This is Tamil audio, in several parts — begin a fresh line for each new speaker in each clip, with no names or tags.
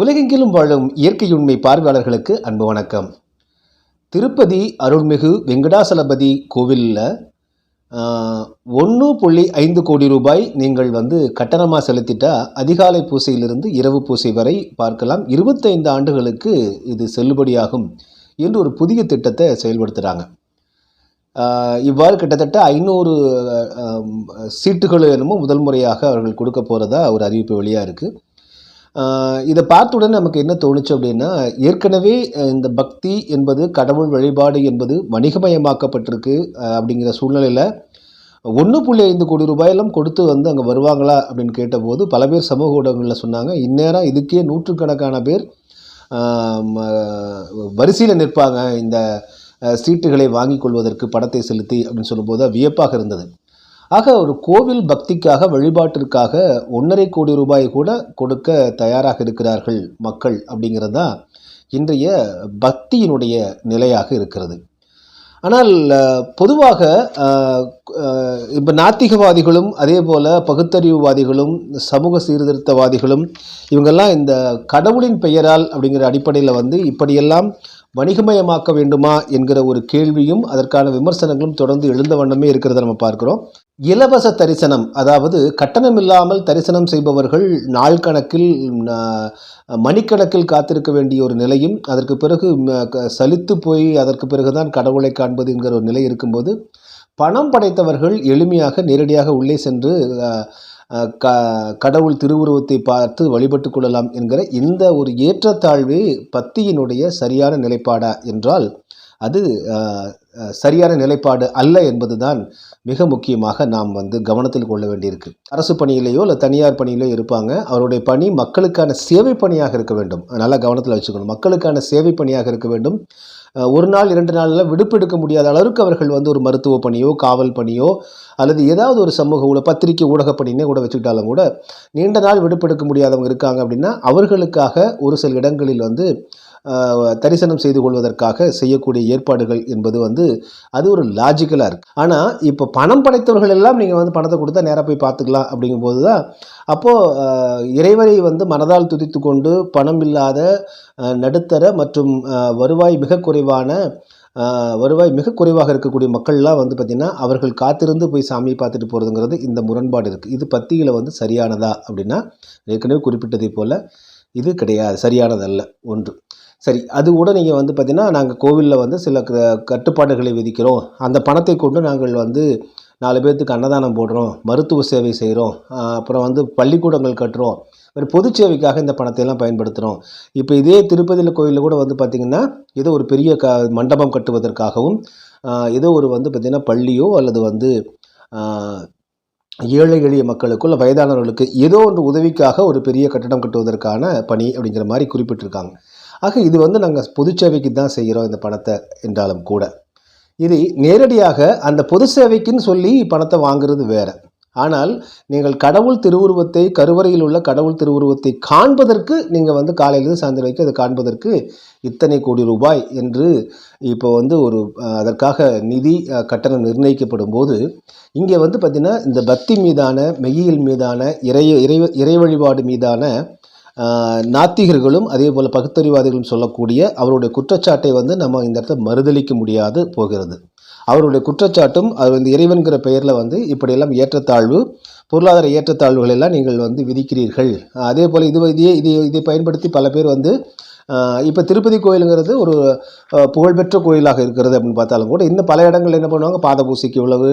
உலகெங்கிலும் வாழும் இயற்கையுண்மை பார்வையாளர்களுக்கு அன்பு வணக்கம். திருப்பதி அருள்மிகு வெங்கடாசலபதி கோவிலில் ஒன்று புள்ளி ஐந்து கோடி ரூபாய் நீங்கள் வந்து கட்டணமாக செலுத்திட்டா அதிகாலை பூசையிலிருந்து இரவு பூசை வரை பார்க்கலாம். இருபத்தைந்து ஆண்டுகளுக்கு இது செல்லுபடியாகும் என்று ஒரு புதிய திட்டத்தை செயல்படுத்துகிறாங்க இவ்வாறு கிட்டத்தட்ட ஐநூறு சீட்டுகள் என்னமோ முதல் முறையாக அவர்கள் கொடுக்க போகிறதா ஒரு அறிவிப்பு வெளியாக இருக்குது இதை பார்த்தவுடனே நமக்கு என்ன தோணுச்சு அப்படின்னா ஏற்கனவே இந்த பக்தி என்பது கடவுள் வழிபாடு என்பது வணிகமயமாக்கப்பட்டிருக்கு அப்படிங்கிற சூழ்நிலையில் ஒன்று புள்ளி ஐந்து கோடி ரூபாயெல்லாம் கொடுத்து வந்து அங்கே வருவாங்களா அப்படின்னு கேட்டபோது பல பேர் சமூக ஊடகங்களில் சொன்னாங்க இந்நேரம் இதுக்கே நூற்றுக்கணக்கான பேர் வரிசையில் நிற்பாங்க இந்த சீட்டுகளை வாங்கிக் கொள்வதற்கு படத்தை செலுத்தி அப்படின்னு சொல்லும்போது வியப்பாக இருந்தது. ஆக ஒரு கோவில் பக்திக்காக வழிபாட்டிற்காக ஒன்றரை கோடி ரூபாய் கூட கொடுக்க தயாராக இருக்கிறார்கள் மக்கள் அப்படிங்கிறது தான் இன்றைய பக்தியினுடைய நிலையாக இருக்கிறது. ஆனால் பொதுவாக இப்போ நாத்திகவாதிகளும் அதே போல் பகுத்தறிவுவாதிகளும் சமூக சீர்திருத்தவாதிகளும் இவங்கெல்லாம் இந்த கடவுளின் பெயரால் அப்படிங்கிற அடிப்படையில் வந்து இப்படியெல்லாம் வணிகமயமாக்க வேண்டுமா என்கிற ஒரு கேள்வியும் அதற்கான விமர்சனங்களும் தொடர்ந்து எழுந்த வண்ணமே இருக்கிறத நம்ம பார்க்கிறோம். இலவச தரிசனம் அதாவது கட்டணம் இல்லாமல் தரிசனம் செய்பவர்கள் நாள் கணக்கில் மணிக்கணக்கில் காத்திருக்க வேண்டிய ஒரு நிலையும் அதற்கு பிறகு க- சலித்து போய் அதற்கு பிறகுதான் கடவுளை காண்பது என்கிற ஒரு நிலை இருக்கும்போது பணம் படைத்தவர்கள் எளிமையாக நேரடியாக உள்ளே சென்று க கடவுள் திருவுருவத்தை பார்த்து வழிபட்டு கொள்ளலாம் என்கிற இந்த ஒரு ஏற்றத்தாழ்வே பக்தியினுடைய சரியான நிலைப்பாடா என்றால் அது சரியான நிலைப்பாடு அல்ல என்பதுதான் மிக முக்கியமாக நாம் வந்து கவனத்தில் கொள்ள வேண்டியிருக்கு. அரசு பணியிலேயோ இல்லை தனியார் பணியிலோ இருப்பாங்க. அவருடைய பணி மக்களுக்கான சேவை பணியாக இருக்க வேண்டும். நல்லா கவனத்தில் வச்சுக்கணும். மக்களுக்கான சேவை பணியாக இருக்க வேண்டும். ஒரு நாள் இரண்டு நாளில் விடுப்பு எடுக்க முடியாத அளவுக்கு அவர்கள் வந்து ஒரு மருத்துவ பணியோ காவல் பணியோ அல்லது ஏதாவது ஒரு சமூக ஊட பத்திரிகை ஊடக கூட வச்சுக்கிட்டாலும் கூட நீண்ட நாள் விடுப்பெடுக்க முடியாதவங்க இருக்காங்க அப்படின்னா அவர்களுக்காக ஒரு சில இடங்களில் வந்து தரிசனம் செய்து கொள்வதற்காக செய்யக்கூடிய ஏற்பாடுகள் என்பது வந்து அது ஒரு லாஜிக்கலாக இருக்குது ஆனால் இப்போ பணம் படைத்தவர்கள் எல்லாம் நீங்கள் வந்து பணத்தை கொடுத்தா நேராக போய் பார்த்துக்கலாம் அப்படிங்கும்போது தான் அப்போது இறைவனை வந்து மனதால் துதித்து கொண்டு பணம் இல்லாத நடுத்தர மற்றும் வருவாய் மிக குறைவான வருவாய் மிக குறைவாக இருக்கக்கூடிய மக்கள்லாம் வந்து பார்த்திங்கன்னா அவர்கள் காத்திருந்து போய் சாமியை பார்த்துட்டு போகிறதுங்கிறது இந்த முரண்பாடு இருக்குது இது பத்தியில் வந்து சரியானதா அப்படின்னா ஏற்கனவே குறிப்பிட்டதை போல் இது கிடையாது. சரியானதல்ல. ஒன்று. சரி அது கூட நீங்கள் வந்து பார்த்தீங்கன்னா நாங்கள் கோவிலில் வந்து சில கட்டுப்பாடுகளை விதிக்கிறோம். அந்த பணத்தை கொண்டு நாங்கள் வந்து நாலு பேர்த்துக்கு அன்னதானம் போடுறோம் மருத்துவ சேவை செய்கிறோம் அப்புறம் வந்து பள்ளிக்கூடங்கள் கட்டுறோம். ஒரு பொது சேவைக்காக இந்த பணத்தை எல்லாம் பயன்படுத்துகிறோம் இப்போ இதே திருப்பதியில் கோயிலில் கூட வந்து பார்த்திங்கன்னா ஏதோ ஒரு பெரிய க மண்டபம் கட்டுவதற்காகவும் ஏதோ ஒரு வந்து பார்த்திங்கன்னா பள்ளியோ அல்லது வந்து ஏழை எளிய மக்களுக்கு இல்லை வயதானவர்களுக்கு ஏதோ ஒன்று உதவிக்காக ஒரு பெரிய கட்டடம் கட்டுவதற்கான பணி அப்படிங்கிற மாதிரி குறிப்பிட்டிருக்காங்க. ஆக இது வந்து நாங்கள் பொது சேவைக்கு தான் செய்கிறோம் இந்த பணத்தை என்றாலும் கூட. இது நேரடியாக அந்த பொது சேவைக்குன்னு சொல்லி பணத்தை வாங்குறது வேறு. ஆனால் நீங்கள் கடவுள் திருவுருவத்தை கருவறையில் உள்ள கடவுள் திருவுருவத்தை காண்பதற்கு நீங்கள் வந்து காலையிலிருந்து சாயந்தரம் வரைக்கும் அதை காண்பதற்கு இத்தனை கோடி ரூபாய் என்று இப்போ வந்து ஒரு அதற்காக நிதி கட்டணம் நிர்ணயிக்கப்படும் போது இங்கே வந்து பார்த்திங்கன்னா இந்த பக்தி மீதான மெய்யியல் மீதான இறை இறை இறை வழிபாடு மீதான நாத்திகர்களும் அதே போல் பகுத்தறிவாதிகளும் சொல்லக்கூடிய அவருடைய குற்றச்சாட்டை வந்து நம்ம இந்த இடத்துல மறுதளிக்க முடியாது போகிறது. அவருடைய குற்றச்சாட்டும் அது வந்து இறைவன்கிற பெயரில் வந்து இப்படியெல்லாம் ஏற்றத்தாழ்வு பொருளாதார ஏற்றத்தாழ்வுகள் எல்லாம் நீங்கள் வந்து விதிக்கிறீர்கள். அதே போல் இது இதையே இதை இதை பயன்படுத்தி பல பேர் வந்து இப்போ திருப்பதி கோயிலுங்கிறது ஒரு புகழ்பெற்ற கோயிலாக இருக்கிறது அப்படின்னு பார்த்தாலும் கூட இன்னும் பல இடங்கள் என்ன பண்ணுவாங்க? பாத பூசைக்கு இவ்வளவு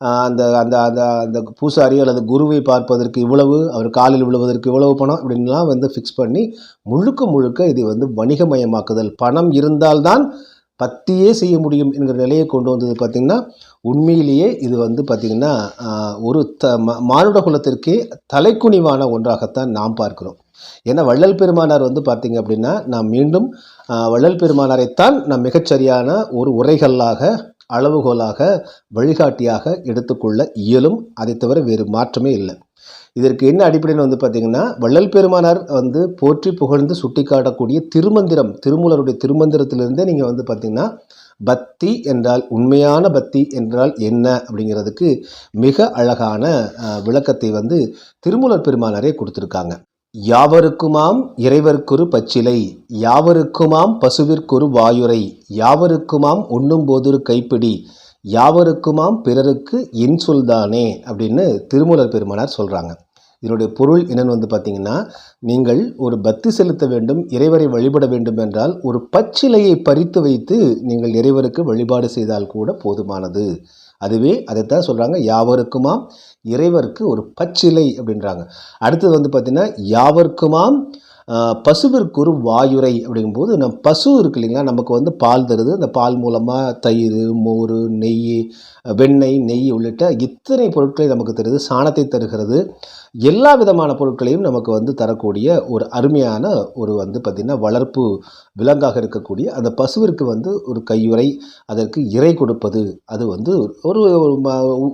அந்த அந்த அந்த அந்த பூசாரி அல்லது குருவை பார்ப்பதற்கு இவ்வளவு அவர் காலில் விழுவதற்கு இவ்வளவு பணம் அப்படின்லாம் வந்து ஃபிக்ஸ் பண்ணி முழுக்க முழுக்க இது வந்து வணிகமயமாக்குதல். பணம் இருந்தால்தான் பத்தியே செய்ய முடியும் என்கிற நிலையை கொண்டு வந்தது பார்த்திங்கன்னா உண்மையிலேயே இது வந்து பார்த்திங்கன்னா ஒரு த மானுட குலத்திற்கே தலைக்குனிவான ஒன்றாகத்தான் நாம் பார்க்கிறோம். ஏன்னா வள்ளல் பெருமானார் வந்து பார்த்திங்க அப்படின்னா நாம் மீண்டும் வள்ளல் பெருமானாரைத்தான் நாம் மிகச்சரியான ஒரு உரைகளாக அளவுகோலாக வழிகாட்டியாக எடுத்துக்கொள்ள இயலும். அதை தவிர வேறு மாற்றமே இல்லை. இதற்கு என்ன அடிப்படையில் வந்து பார்த்திங்கன்னா வள்ளல் பெருமானார் வந்து போற்றி புகழ்ந்து சுட்டிக்காட்டக்கூடிய திருமந்திரம் திருமூலருடைய திருமந்திரத்திலிருந்தே நீங்கள் வந்து பார்த்திங்கன்னா பக்தி என்றால் உண்மையான பக்தி என்றால் என்ன அப்படிங்கிறதுக்கு மிக அழகான விளக்கத்தை வந்து திருமூலர் பெருமானாரே கொடுத்துருக்காங்க. யாவருக்குமாம் இறைவர்க்கொரு பச்சிலை யாவருக்குமாம் பசுவிற்கொரு வாயுரை யாவருக்குமாம் உண்ணும்போதொரு கைப்பிடி யாவருக்குமாம் பிறருக்கு இன்சொல்தானே அப்படின்னு திருமூலர் பெருமானார் சொல்கிறாங்க இதனுடைய பொருள் என்னென்னு வந்து பார்த்தீங்கன்னா நீங்கள் ஒரு பக்தி செலுத்த வேண்டும் இறைவரை வழிபட வேண்டும் என்றால் ஒரு பச்சிலையை பறித்து வைத்து நீங்கள் இறைவருக்கு வழிபாடு செய்தால் கூட போதுமானது. அதுவே அதைத்தான் சொல்கிறாங்க யாவருக்குமாம் இறைவருக்கு ஒரு பச்சிலை அப்படின்றாங்க. அடுத்தது வந்து பார்த்திங்கன்னா யாவருக்குமாம் பசுவிற்கு ஒரு வாயுரை அப்படிங்கும்போது நம் பசு இருக்கு இல்லைங்களா நமக்கு வந்து பால் தருது. அந்த பால் மூலமாக தயிர் மோர் நெய் வெண்ணெய் நெய் உள்ளிட்ட இத்தனை பொருட்களை நமக்கு தருது சாணத்தை தருகிறது. எல்லா விதமான பொருட்களையும் நமக்கு வந்து தரக்கூடிய ஒரு அருமையான ஒரு வந்து பார்த்திங்கன்னா வளர்ப்பு விலங்காக இருக்கக்கூடிய அந்த பசுவிற்கு வந்து ஒரு கையுறை அதற்கு இறை கொடுப்பது. அது வந்து ஒரு ஒரு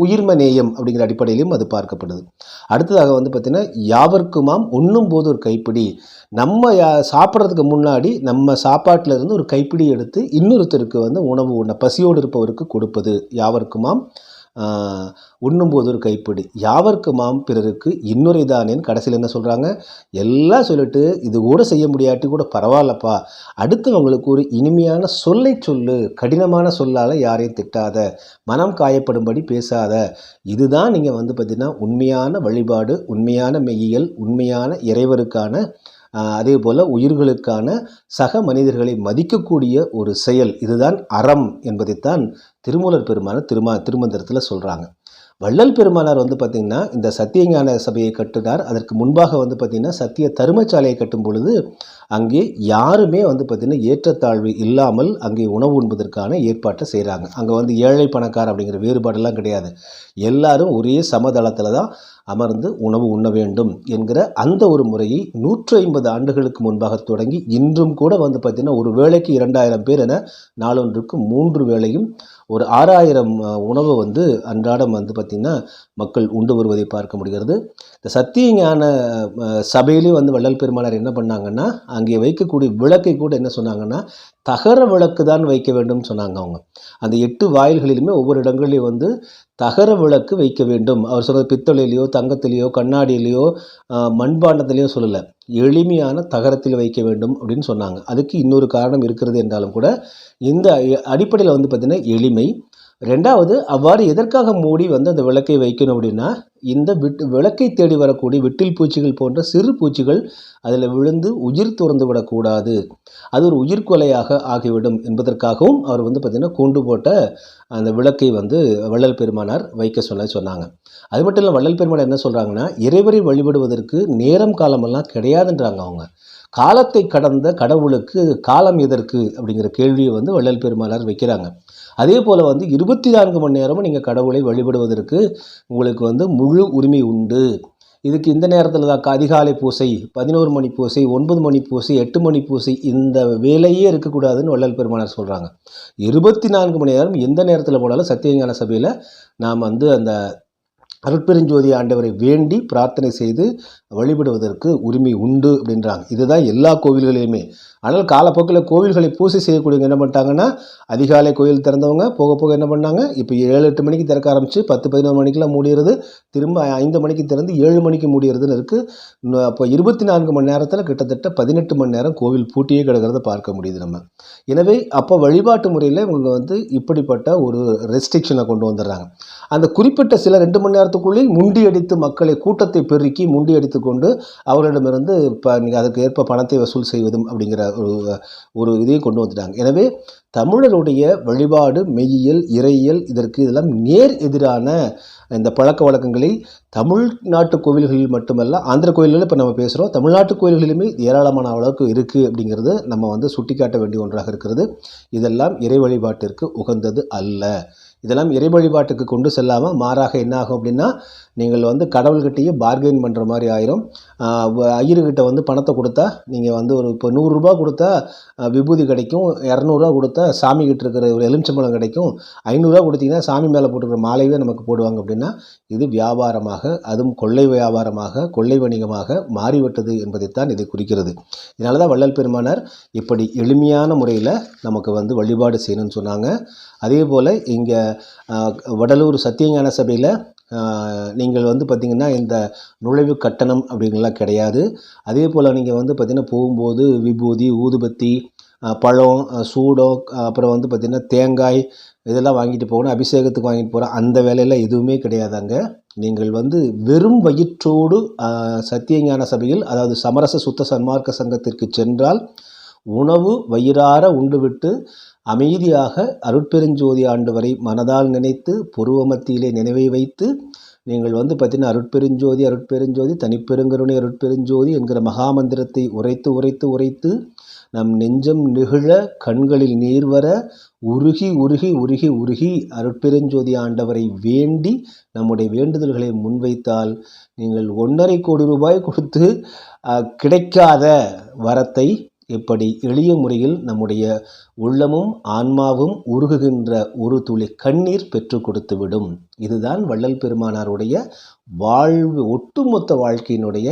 உயிர்ம நேயம் அப்படிங்கிற அடிப்படையிலும் அது பார்க்கப்படுது. அடுத்ததாக வந்து பார்த்திங்கன்னா யாவர்க்குமாம் உண்ணும் போது ஒரு கைப்பிடி. நம்ம யா- சாப்பிட்றதுக்கு முன்னாடி நம்ம சாப்பாட்டில் இருந்து ஒரு கைப்பிடி எடுத்து இன்னொருத்தருக்கு வந்து உணவு உண்ண பசியோடு இருப்பவருக்கு கொடுப்பது. யாவர்க்குமாம் உண்ணும்போது ஒரு கைப்பிடி. யாவர்க்குமாம் பிறருக்கு இன்னொரு தானேன்னு கடைசியில் என்ன சொல்கிறாங்க எல்லாம் சொல்லிட்டு இது கூட செய்ய முடியாட்டி கூட பரவாயில்லப்பா. அடுத்தவங்களுக்கு ஒரு இனிமையான சொல்லை சொல்லு. கடினமான சொல்லால் யாரையும் திட்டாத. மனம் காயப்படும்படி பேசாத. இதுதான் நீங்கள் வந்து பார்த்திங்கன்னா உண்மையான வழிபாடு உண்மையான மெய்யியல் உண்மையான இறைவருக்கான அதே போல் உயிர்களுக்கான சக மனிதர்களை மதிக்கக்கூடிய ஒரு செயல் இதுதான் அறம் என்பதைத்தான் திருமூலர் பெருமான திருமா திருமந்திரத்தில் சொல்கிறாங்க வள்ளல் பெருமானார் வந்து பார்த்திங்கன்னா இந்த சத்தியஞான சபையை கட்டினார். அதற்கு முன்பாக வந்து பார்த்திங்கன்னா சத்திய தருமச்சாலையை கட்டும் பொழுது அங்கே யாருமே வந்து பார்த்திங்கன்னா ஏற்றத்தாழ்வு இல்லாமல் அங்கே உணவு உண்பதற்கான ஏற்பாட்டை செய்கிறாங்க அங்கே வந்து ஏழை பணக்கார அப்படிங்கிற வேறுபாடெல்லாம் கிடையாது. எல்லாரும் ஒரே சமதளத்தில் தான் அமர்ந்து உணவு உண்ண வேண்டும் என்கிற அந்த ஒரு முறையை நூற்றி ஐம்பது ஆண்டுகளுக்கு முன்பாக தொடங்கி இன்றும் கூட வந்து பார்த்திங்கன்னா ஒரு வேளைக்கு இரண்டாயிரம் பேர் என நாளொன்றுக்கு மூன்று வேளையும் ஒரு ஆறாயிரம் உணவு வந்து அன்றாடம் வந்து பார்த்திங்கன்னா மக்கள் உண்டு வருவதை பார்க்க முடிகிறது. இந்த சத்திய ஞான சபையிலேயும் வந்து வள்ளல் பெருமானார் என்ன பண்ணாங்கன்னா அங்கே வைக்கக்கூடிய விளக்கை கூட என்ன சொன்னாங்கன்னா தகர விளக்கு தான் வைக்க வேண்டும் சொன்னாங்க அவங்க. அந்த எட்டு வாயில்களிலுமே ஒவ்வொரு இடங்கள்லையும் வந்து தகர விளக்கு வைக்க வேண்டும். அவர் சொன்னது பித்தளையிலையோ தங்கத்திலேயோ கண்ணாடியிலையோ ஆஹ், மண்பாண்டத்திலேயோ சொல்லலை. எளிமையான தகரத்தில் வைக்க வேண்டும் அப்படின்னு சொன்னாங்க. அதுக்கு இன்னொரு காரணம் இருக்கிறது என்றாலும் கூட இந்த அடிப்படையில் வந்து பார்த்திங்கன்னா எளிமை. ரெண்டாவது அவ்வாறு எதற்காக மூடி வந்து அந்த விளக்கை வைக்கணும் அப்படின்னா இந்த விட்டு விளக்கை தேடி வரக்கூடிய விட்டில் பூச்சிகள் போன்ற சிறு பூச்சிகள் அதில் விழுந்து உயிர் துறந்து விடக்கூடாது. அது ஒரு உயிர்கொலையாக ஆகிவிடும் என்பதற்காகவும் அவர் வந்து பார்த்திங்கன்னா கூண்டு போட்ட அந்த விளக்கை வந்து வள்ளல் பெருமானார் வைக்க சொல்ல சொன்னாங்க. அது மட்டும் இல்லை வள்ளல் பெருமானார் என்ன சொல்கிறாங்கன்னா இறைவரை வழிபடுவதற்கு நேரம் காலமெல்லாம் கிடையாதுன்றாங்க அவங்க. காலத்தை கடந்த கடவுளுக்கு காலம் எதற்கு அப்படிங்கிற கேள்வியை வந்து வள்ளல் பெருமானார் வைக்கிறாங்க. அதே போல் வந்து இருபத்தி நான்கு மணி நேரமும் நீங்கள் கடவுளை வழிபடுவதற்கு உங்களுக்கு வந்து முழு உரிமை உண்டு. இதுக்கு இந்த நேரத்தில் தான் க- அதிகாலை பூசை பதினோரு மணி பூசை ஒன்பது மணி பூசை எட்டு மணி பூசை இந்த வேலையே இருக்கக்கூடாதுன்னு வள்ளல் பெருமானார் சொல்கிறாங்க இருபத்தி நான்கு மணி நேரம் எந்த நேரத்தில் போனாலும் சத்தியஞான சபையில் நாம் வந்து அந்த அருட்பெருஞ்சோதி ஆண்டவரை வேண்டி பிரார்த்தனை செய்து வழிபடுவதற்கு உரிமை உண்டு அப்படின்றாங்க. இதுதான் எல்லா கோவில்களையுமே. ஆனால் காலப்போக்கில் கோவில்களை பூசை செய்யக்கூடியவங்க என்ன பண்ணிட்டாங்கன்னா அதிகாலை கோயில் திறந்தவங்க போக போக என்ன பண்ணாங்க? இப்போ ஏழு எட்டு மணிக்கு திறக்க ஆரம்பித்து பத்து பதினோரு மணிக்கெலாம் மூடிடுறது திரும்ப ஐந்து மணிக்கு திறந்து ஏழு மணிக்கு மூடிடுறதுன்னு இருக்குது அப்போ இருபத்தி நான்கு மணி நேரத்தில் கிட்டத்தட்ட பதினெட்டு மணி நேரம் கோவில் பூட்டியே கிடக்கிறத பார்க்க முடியுது நம்ம. எனவே அப்போ வழிபாட்டு முறையில் இவங்க வந்து இப்படிப்பட்ட ஒரு ரெஸ்ட்ரிக்ஷனை கொண்டு வந்துடுறாங்க. அந்த குறிப்பிட்ட சில ரெண்டு மணி நேரத்துக்குள்ளேயும் முண்டி அடித்து மக்களை கூட்டத்தை பெருக்கி முண்டி அடித்து கொண்டு அவர்களிடமிருந்து இப்போ நீங்கள் அதுக்கு ஏற்ப பணத்தை வசூல் செய்வதும் அப்படிங்கிற ஒரு ஒரு இதையும் கொண்டு வந்துட்டாங்க. எனவே தமிழருடைய வழிபாடு மெய்யியல் இறையியல் இதற்கு இதெல்லாம் நேர் எதிரான இந்த பழக்க வழக்கங்களை தமிழ்நாட்டு கோவில்களில் மட்டுமல்ல ஆந்திர கோயில்களில் இப்போ நம்ம பேசுகிறோம் தமிழ்நாட்டு கோயில்களிலுமே ஏராளமான அளவுக்கு இருக்குது அப்படிங்கிறது நம்ம வந்து சுட்டிக்காட்ட வேண்டிய ஒன்றாக இருக்கிறது. இதெல்லாம் இறை வழிபாட்டிற்கு உகந்தது அல்ல. இதெல்லாம் இறை வழிபாட்டுக்கு கொண்டு செல்லாமல் மாறாக என்ன ஆகும் அப்படின்னா நீங்கள் வந்து கடவுள்கிட்டயே பார்கெயின் பண்ணுற மாதிரி ஆயிரும். ஐயர்கிட்ட வந்து பணத்தை கொடுத்தா நீங்கள் வந்து ஒரு இப்போ நூறுரூபா கொடுத்தா விபூதி கிடைக்கும். இரநூறுவா கொடுத்தா சாமி கிட்ட இருக்கிற ஒரு எலுமிச்சம்பழம் கிடைக்கும். ஐநூறுரூவா கொடுத்தீங்கன்னா சாமி மேலே போட்டுக்கிற மாலையே நமக்கு போடுவாங்க அப்படின்னா இது வியாபாரமாக அதுவும் கொள்ளை வியாபாரமாக கொள்ளை வணிகமாக மாறிவிட்டது என்பதைத்தான் இதை குறிக்கிறது. இதனால தான் வள்ளல் பெருமானார் இப்படி எளிமையான முறையில் நமக்கு வந்து வழிபாடு செய்யணும்னு சொன்னாங்க. அதே போல் இங்கே வடலூர் சத்தியஞான சபையில் நீங்கள் வந்து பார்த்திங்கன்னா இந்த நுழைவு கட்டணம் அப்படிங்கலாம் கிடையாது. அதே போல் நீங்கள் வந்து பார்த்திங்கன்னா போகும்போது விபூதி ஊதுபத்தி பழம் சூடம் அப்புறம் வந்து பார்த்திங்கன்னா தேங்காய் இதெல்லாம் வாங்கிட்டு போகணும் அபிஷேகத்துக்கு வாங்கிட்டு போகிறோம் அந்த வேலையெல்லாம் எதுவுமே கிடையாதாங்க நீங்கள் வந்து வெறும் வயிற்றோடு சத்தியஞான சபையில் அதாவது சமரச சுத்த சன்மார்க்க சங்கத்திற்கு சென்றால் உணவு வயிறார உண்டுவிட்டு அமைதியாக அருட்பெருஞ்சோதி ஆண்டவரை மனதால் நினைத்து புருவ மத்தியிலே நினைவை வைத்து நீங்கள் வந்து பார்த்தீங்கன்னா அருட்பெருஞ்சோதி அருட்பெருஞ்சோதி தனிப்பெருங்கருணை அருட்பெருஞ்சோதி என்கிற மகாமந்திரத்தை உரைத்து உரைத்து உரைத்து நம் நெஞ்சம் நெகிழ கண்களில் நீர் வர உருகி உருகி உருகி உருகி அருட்பெருஞ்சோதி ஆண்டவரை வேண்டி நம்முடைய வேண்டுதல்களை முன்வைத்தால் நீங்கள் ஒன்றரை கோடி ரூபாய் கொடுத்து கிடைக்காத வரத்தை இப்படி எளிய முறையில் நம்முடைய உள்ளமும் ஆன்மாவும் உருகுகின்ற ஒரு துளி கண்ணீர் பெற்று கொடுத்துவிடும். இதுதான் வள்ளல் பெருமானாருடைய வாழ்வு ஒட்டுமொத்த வாழ்க்கையினுடைய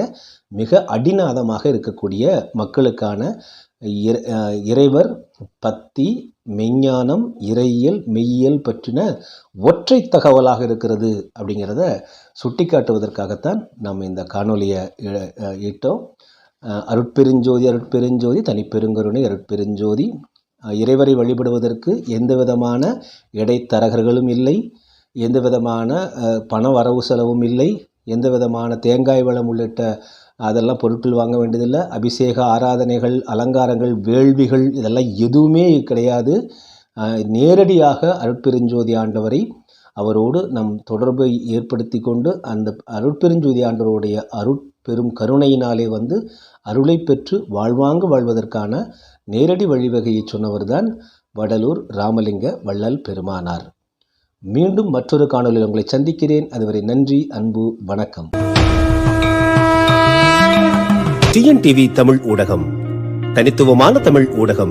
மிக அடிநாதமாக இருக்கக்கூடிய மக்களுக்கான இறைவர் பத்தி மெஞ்ஞானம் இறையியல் மெய்யியல் பற்றின ஒற்றை தகவலாக இருக்கிறது அப்படிங்கிறத சுட்டிக்காட்டுவதற்காகத்தான் நம்ம இந்த காணொலியை இட்டோம். அருட்பெருஞ்சோதி அருட்பெருஞ்சோதி தனிப்பெருங்கருணை அருட்பெருஞ்சோதி. இறைவரை வழிபடுவதற்கு எந்த விதமான இடைத்தரகர்களும் இல்லை. எந்த விதமான பண வரவு செலவும் இல்லை. எந்த விதமான தேங்காய் வளம் உள்ளிட்ட அதெல்லாம் பொருட்கள் வாங்க வேண்டியதில்லை. அபிஷேக ஆராதனைகள் அலங்காரங்கள் வேள்விகள் இதெல்லாம் எதுவுமே கிடையாது. நேரடியாக அருட்பெருஞ்சோதி ஆண்டவரை அவரோடு நம் தொடர்பை ஏற்படுத்தி கொண்டு அந்த அருட்பெருஞ்சோதி ஆண்டவருடைய அருட் பெரும் கருணையினாலே வந்து அருளை பெற்று வாழ்வாங்கு வாழ்வதற்கான நேரடி வழிவகையை சொன்னவர்தான் வடலூர் ராமலிங்க வள்ளல் பெருமானார். மீண்டும் மற்றொரு காணொலியில் உங்களை சந்திக்கிறேன். அதுவரை நன்றி அன்பு வணக்கம்.
டிஎன்டிவி தமிழ் ஊடகம். தனித்துவமான தமிழ் ஊடகம்.